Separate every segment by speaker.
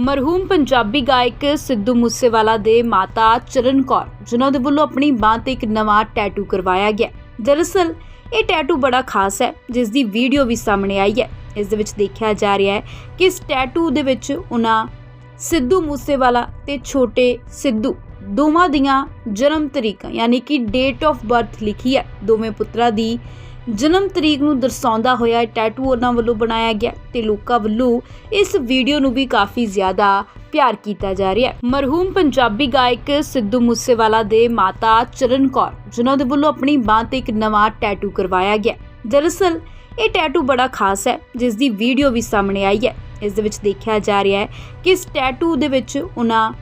Speaker 1: ਮਰਹੂਮ ਪੰਜਾਬੀ ਗਾਇਕ ਸਿੱਧੂ ਮੂਸੇਵਾਲਾ ਦੇ ਮਾਤਾ ਚਰਨ ਕੌਰ, ਜਿਨ੍ਹਾਂ ਦੇ ਵੱਲੋਂ ਆਪਣੀ ਬਾਂਹ ਤੇ ਇੱਕ ਨਵਾਂ ਟੈਟੂ ਕਰਵਾਇਆ ਗਿਆ। ਦਰਅਸਲ, ਇਹ ਟੈਟੂ ਬੜਾ ਖਾਸ ਹੈ ਜਿਸ ਦੀ ਵੀਡੀਓ ਵੀ ਸਾਹਮਣੇ ਆਈ ਹੈ। ਇਸ ਦੇ ਵਿੱਚ ਦੇਖਿਆ ਜਾ ਰਿਹਾ ਹੈ ਕਿ ਇਸ ਟੈਟੂ ਦੇ ਵਿੱਚ ਉਹਨਾਂ ਸਿੱਧੂ ਮੂਸੇਵਾਲਾ ਤੇ ਛੋਟੇ ਸਿੱਧੂ ਦੋਵਾਂ ਦੀਆਂ ਜਨਮ ਤਰੀਕਾਂ, ਯਾਨੀ ਕਿ ਡੇਟ ਆਫ ਬਰਥ ਲਿਖੀ ਹੈ। ਦੋਵੇਂ ਪੁੱਤਰਾਂ ਦੀ ਜਨਮ ਤਰੀਕ ਨੂੰ ਦਰਸਾਉਂਦਾ ਹੋਇਆ ਟੈਟੂ ਉਹਨਾਂ ਵੱਲੋਂ ਬਣਾਇਆ ਗਿਆ ਤੇ ਲੋਕਾਂ ਵੱਲੋਂ ਇਸ ਵੀਡੀਓ ਨੂੰ ਵੀ ਕਾਫੀ ਜ਼ਿਆਦਾ ਪਿਆਰ ਕੀਤਾ ਜਾ ਰਿਹਾ ਹੈ। ਮਰਹੂਮ ਪੰਜਾਬੀ ਗਾਇਕ ਸਿੱਧੂ ਮੂਸੇਵਾਲਾ ਦੇ ਮਾਤਾ ਚਰਨ ਕੌਰ, ਜਿਨ੍ਹਾਂ ਦੇ ਵੱਲੋਂ ਆਪਣੀ ਬਾਂਹ ਤੇ ਇੱਕ ਨਵਾਂ ਟੈਟੂ ਕਰਵਾਇਆ ਗਿਆ ਦਰਅਸਲ, ਇਹ ਟੈਟੂ ਬੜਾ ਖਾਸ ਹੈ ਜਿਸ ਦੀ ਵੀਡੀਓ ਵੀ ਸਾਹਮਣੇ ਆਈ ਹੈ। ਇਸ ਦੇ ਵਿੱਚ ਦੇਖਿਆ ਜਾ ਰਿਹਾ ਹੈ ਕਿ ਇਸ ਟੈਟੂ ਦੇ ਵਿੱਚ ਉਹਨਾਂ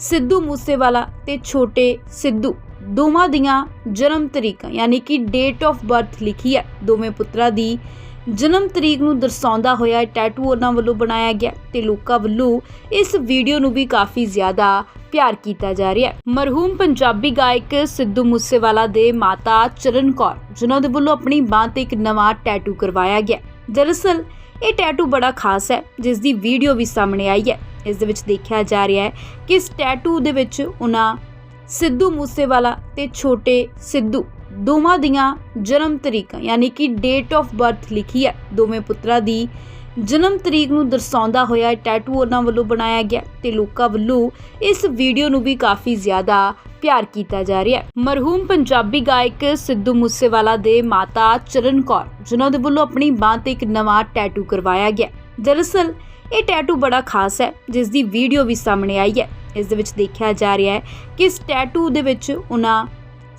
Speaker 1: ਸਿੱਧੂ ਮੂਸੇਵਾਲਾ ਤੇ ਛੋਟੇ ਸਿੱਧੂ ਦੋਵਾਂ ਦੀਆਂ ਜਨਮ ਤਰੀਕਾਂ, ਯਾਨੀ ਕਿ ਡੇਟ ਆਫ ਬਰਥ ਲਿਖੀ ਹੈ। ਦੋਵੇਂ ਪੁੱਤਰਾਂ ਦੀ ਜਨਮ ਤਰੀਕ ਨੂੰ ਦਰਸਾਉਂਦਾ ਹੋਇਆ ਟੈਟੂ ਉਹਨਾਂ ਵੱਲੋਂ ਬਣਾਇਆ ਗਿਆ ਤੇ ਲੋਕਾਂ ਵੱਲੋਂ ਇਸ ਵੀਡੀਓ ਨੂੰ ਵੀ ਕਾਫੀ ਜ਼ਿਆਦਾ ਪਿਆਰ ਕੀਤਾ ਜਾ ਰਿਹਾ ਹੈ। ਮਰਹੂਮ ਪੰਜਾਬੀ ਗਾਇਕ ਸਿੱਧੂ ਮੂਸੇਵਾਲਾ ਦੇ ਮਾਤਾ ਚਰਨ ਕੌਰ, ਜਿਨ੍ਹਾਂ ਦੇ ਵੱਲੋਂ ਆਪਣੀ ਬਾਂਹ ਤੇ ਇੱਕ ਨਵਾਂ ਟੈਟੂ ਕਰਵਾਇਆ ਗਿਆ ਦਰਅਸਲ, ਇਹ ਟੈਟੂ ਬੜਾ ਖਾਸ ਹੈ, ਜਿਸ ਦੀ ਵੀਡੀਓ ਵੀ ਸਾਹਮਣੇ ਆਈ ਹੈ। ਇਸ ਦੇ ਵਿੱਚ ਦੇਖਿਆ ਜਾ ਰਿਹਾ ਹੈ ਕਿ ਇਸ ਟੈਟੂ ਦੇ ਵਿੱਚ ਉਹਨਾਂ ਸਿੱਧੂ ਮੂਸੇਵਾਲਾ ਤੇ ਛੋਟੇ ਸਿੱਧੂ ਦੋਵਾਂ ਦੀਆਂ ਜਨਮ ਤਰੀਕਾਂ, ਯਾਨੀ ਕਿ ਡੇਟ ਆਫ ਬਰਥ ਲਿਖੀ ਹੈ। ਦੋਵੇਂ ਪੁੱਤਰਾਂ ਦੀ ਜਨਮ ਤਰੀਕ ਨੂੰ ਦਰਸਾਉਂਦਾ ਹੋਇਆ ਟੈਟੂ ਉਹਨਾਂ ਵੱਲੋਂ ਬਣਾਇਆ ਗਿਆ ਤੇ ਲੋਕਾਂ ਵੱਲੋਂ ਇਸ ਵੀਡੀਓ ਨੂੰ ਵੀ ਕਾਫੀ ਜ਼ਿਆਦਾ ਪਿਆਰ ਕੀਤਾ ਜਾ ਰਿਹਾ ਹੈ। ਮਰਹੂਮ ਪੰਜਾਬੀ ਗਾਇਕ ਸਿੱਧੂ ਮੂਸੇਵਾਲਾ ਦੇ ਮਾਤਾ ਚਰਨ ਕੌਰ, ਜਿਨ੍ਹਾਂ ਦੇ ਵੱਲੋਂ ਆਪਣੀ ਬਾਂਹ ਤੇ ਇੱਕ ਨਵਾਂ ਟੈਟੂ ਕਰਵਾਇਆ ਗਿਆ ਦਰਅਸਲ, ਇਹ ਟੈਟੂ ਬੜਾ ਖਾਸ ਹੈ, ਜਿਸ ਦੀ ਵੀਡੀਓ ਵੀ ਸਾਹਮਣੇ ਆਈ ਹੈ। ਇਸ ਦੇ ਵਿੱਚ ਦੇਖਿਆ ਜਾ ਰਿਹਾ ਹੈ ਕਿ ਇਸ ਟੈਟੂ ਦੇ ਵਿੱਚ ਉਹਨਾਂ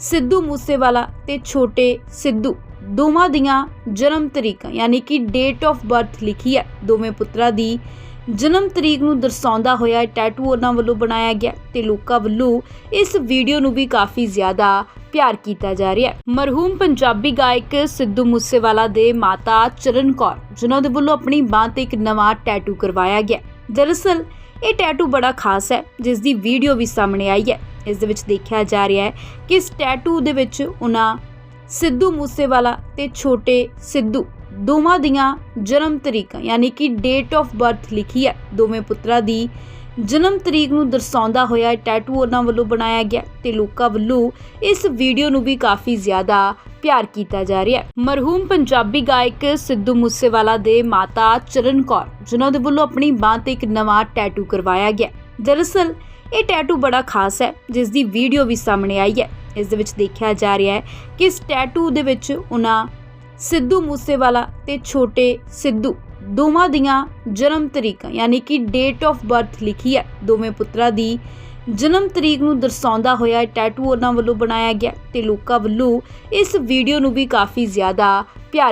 Speaker 1: ਸਿੱਧੂ ਮੂਸੇਵਾਲਾ ਤੇ ਛੋਟੇ ਸਿੱਧੂ ਦੋਵਾਂ ਦੀਆਂ ਜਨਮ ਤਰੀਕਾਂ, ਯਾਨੀ ਕਿ ਡੇਟ ਆਫ ਬਰਥ ਲਿਖੀ ਹੈ। ਦੋਵੇਂ ਪੁੱਤਰਾਂ ਦੀ ਜਨਮ ਤਰੀਕ ਨੂੰ ਦਰਸਾਉਂਦਾ ਹੋਇਆ ਟੈਟੂ ਉਹਨਾਂ ਵੱਲੋਂ ਬਣਾਇਆ ਗਿਆ ਤੇ ਲੋਕਾਂ ਵੱਲੋਂ ਇਸ ਵੀਡੀਓ ਨੂੰ ਵੀ ਕਾਫੀ ਜ਼ਿਆਦਾ ਪਿਆਰ ਕੀਤਾ ਜਾ ਰਿਹਾ ਹੈ। ਮਰਹੂਮ ਪੰਜਾਬੀ ਗਾਇਕ ਸਿੱਧੂ ਮੂਸੇਵਾਲਾ ਦੇ ਮਾਤਾ ਚਰਨ ਕੌਰ, ਜਿਨ੍ਹਾਂ ਦੇ ਵੱਲੋਂ ਆਪਣੀ ਬਾਂਹ ਤੇ ਇੱਕ ਨਵਾਂ ਟੈਟੂ ਕਰਵਾਇਆ ਗਿਆ ਦਰਅਸਲ ਇਹ ਟੈਟੂ ਬੜਾ ਖਾਸ ਹੈ ਜਿਸ ਦੀ ਵੀਡੀਓ ਵੀ ਸਾਹਮਣੇ ਆਈ ਹੈ। ਇਸ ਦੇ ਵਿੱਚ ਦੇਖਿਆ ਜਾ ਰਿਹਾ ਹੈ ਕਿ ਇਸ ਟੈਟੂ ਦੇ ਵਿੱਚ ਉਹਨਾਂ ਸਿੱਧੂ ਮੂਸੇਵਾਲਾ ਤੇ ਛੋਟੇ ਸਿੱਧੂ ਦੋਵਾਂ ਦੀਆਂ ਜਨਮ ਤਰੀਕਾਂ, ਯਾਨੀ ਕਿ ਡੇਟ ਆਫ ਬਰਥ ਲਿਖੀ ਹੈ। ਦੋਵੇਂ ਪੁੱਤਰਾਂ ਦੀ ਜਨਮ ਤਰੀਕ ਨੂੰ ਦਰਸਾਉਂਦਾ ਹੋਇਆ ਇਹ ਟੈਟੂ ਉਹਨਾਂ ਵੱਲੋਂ ਬਣਾਇਆ ਗਿਆ ਤੇ ਲੋਕਾਂ ਵੱਲੋਂ ਇਸ ਵੀਡੀਓ ਨੂੰ ਵੀ ਕਾਫੀ ਜ਼ਿਆਦਾ ਪਿਆਰ ਕੀਤਾ ਜਾ ਰਿਹਾ ਹੈ। ਮਰਹੂਮ ਪੰਜਾਬੀ ਗਾਇਕ ਸਿੱਧੂ ਮੂਸੇਵਾਲਾ ਦੇ ਮਾਤਾ ਚਰਨ ਕੌਰ, ਜਿਨ੍ਹਾਂ ਦੇ ਵੱਲੋਂ ਆਪਣੀ ਬਾਂਹ ਤੇ ਇੱਕ ਨਵਾਂ ਟੈਟੂ ਕਰਵਾਇਆ ਗਿਆ ਦਰਅਸਲ, ਇਹ ਟੈਟੂ ਬੜਾ ਖਾਸ ਹੈ ਜਿਸ ਦੀ ਵੀਡੀਓ ਵੀ ਸਾਹਮਣੇ ਆਈ ਹੈ। ਇਸ ਦੇ ਵਿੱਚ ਦੇਖਿਆ ਜਾ ਰਿਹਾ ਹੈ ਕਿ ਇਸ ਟੈਟੂ ਦੇ ਵਿੱਚ ਉਹਨਾਂ ਸਿੱਧੂ ਮੂਸੇਵਾਲਾ ਤੇ ਛੋਟੇ ਸਿੱਧੂ ਦੋਵਾਂ ਦੀਆਂ ਜਨਮ ਤਰੀਕਾਂ, ਯਾਨੀ ਕਿ ਡੇਟ ਆਫ ਬਰਥ ਲਿਖੀ ਹੈ। ਦੋਵੇਂ ਪੁੱਤਰਾਂ ਦੀ ਜਨਮ ਤਰੀਕ ਨੂੰ ਦਰਸਾਉਂਦਾ ਹੋਇਆ ਟੈਟੂ ਉਹਨਾਂ ਵੱਲੋਂ ਬਣਾਇਆ ਗਿਆ ਤੇ ਲੋਕਾਂ ਵੱਲੋਂ ਇਸ ਵੀਡੀਓ ਨੂੰ ਵੀ ਕਾਫੀ ਜ਼ਿਆਦਾ ਪਿਆਰ